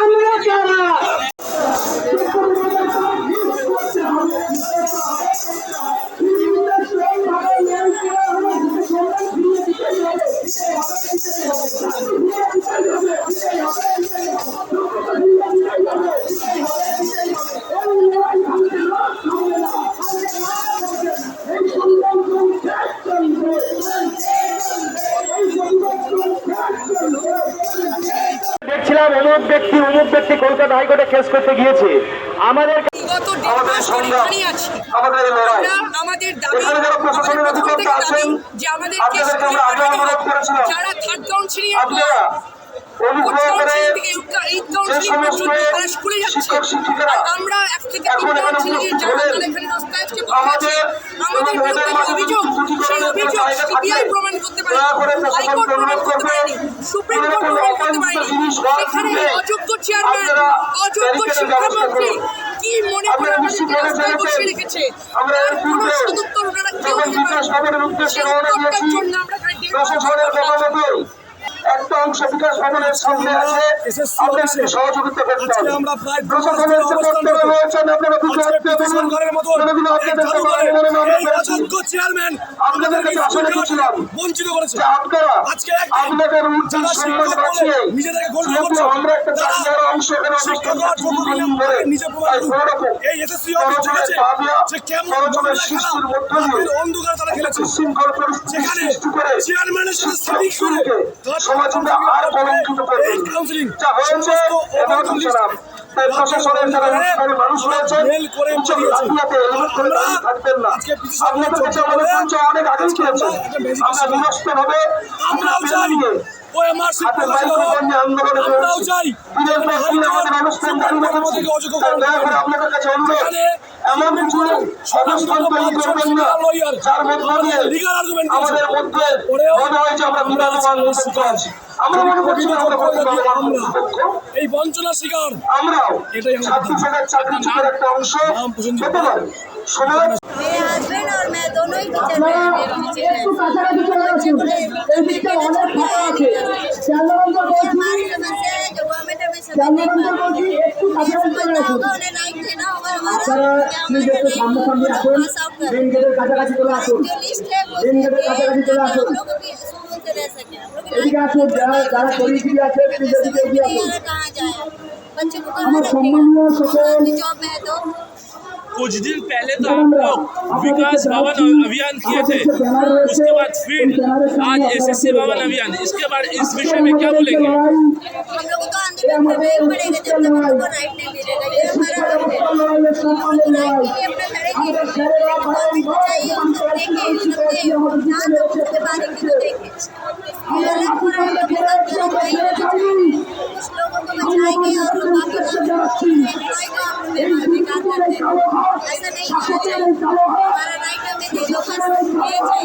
আমরা কারা দেখছিলাম অমুক ব্যক্তি অমুক ব্যক্তি কলকাতা হাইকোর্টে কেস করতে গিয়েছে। আমাদের আমাদের দাবি যে আমাদের। যারা থার্ড কাউন্সিলিং স্কুলে যাচ্ছে। আমরা এক থেকে এখন তিন এখানে কাউন্সিলিং এর উপস্থিত যারা হলেন, তারা এখানে রাস্তায় আজকে বসে আছে আমাদের আমাদের বিরুদ্ধে যে অভিযোগ সেই অভিযোগ সিবিআই প্রমাণ করতে পারে দয়া হাইকোর্ট প্রমাণ করতে পারেনি সুপ্রিম কোর্ট প্রমাণ করতে পারেনি। সেখানে অযোগ্য চেয়ারম্যান অযোগ্য শিক্ষামন্ত্রী কি মনে করে আমাদেরকে রাস্তায় বসিয়ে রেখেছে? তার কোনো সদুত্তর ওনারা কেউ দিতে পারেনি। সেই উত্তরটার জন্য আমরা এখানে মতামতেই একটা অংশ বিকাশ ভবনের সামনে আছে সহযোগিতা করতে হবে আমরা প্রায় প্রশাসনের যে কর্তব্য। আপনারা পারবেন আপনাদের মনে মনে চেয়ারম্যান আপনাদের কাছে বঞ্চিত করেছে আপনারা আজকে আপনাদের যারা সম্মান যেহেতু করছে, আমরা একটা তারা অংশ এখানে অবস্থান ধরে নিজে প্রমাণ এই SSC অফিস পাবিয়া, যে কেমন সৃষ্টির খেলা, দিয়ে রাতের তারা খেলেছে। করে চেয়ারম্যানের সাথে সাদিক করে তারা আর কলঙ্কিত করবে যা হয়েছে প্রশাসনের যারা উৎসাহী মানুষ রয়েছেন মেল করে উচ্চ দিয়েছে। আদালতে এমন করে দাঁড়িয়ে থাকবেন না। আজকে পিটিশন আপনাদের কাছে আমাদের বলে পরিচয় অনেক আগেই পেয়েছে একটা ম্যাজিক আমরা ছিল। বিনষ্ট হবে আমরাও আমরাও চাই এমন কিছু তৈরি করবেন না, যার মধ্য দিয়ে আমাদের মধ্যে মনে হয় যে আমরা বিরাজমান মুক্ত আছি। আমরা মনে করছি না আমরা এই বঞ্চনা শিকার। আমরাও ছাত্র সমাজ চাকরিজীবীর একটা অংশ নাম হতে পারি। সমাজ दोनों ही टीचर हमारी समस्या है जो गवर्नमेंट हमें समय नहीं पा रही है समझना होगा उन्हें लाइट देना होगा हमारा पास आउट कर लिस्ट है वो हम लोग भी सुकून से रह सके हम लोग कहाँ जाए बच्चे को जॉब में है तो कुछ दिन पहले तो हम लोग विकास भवन अभियान किए थे। उसके बाद फिर आज एस एस सी भवन अभियान। इसके बाद इस विषय में क्या बोलेंगे? हम लोग तो তারা নায়িকা মেয়েদের যখন পেয়ে যায়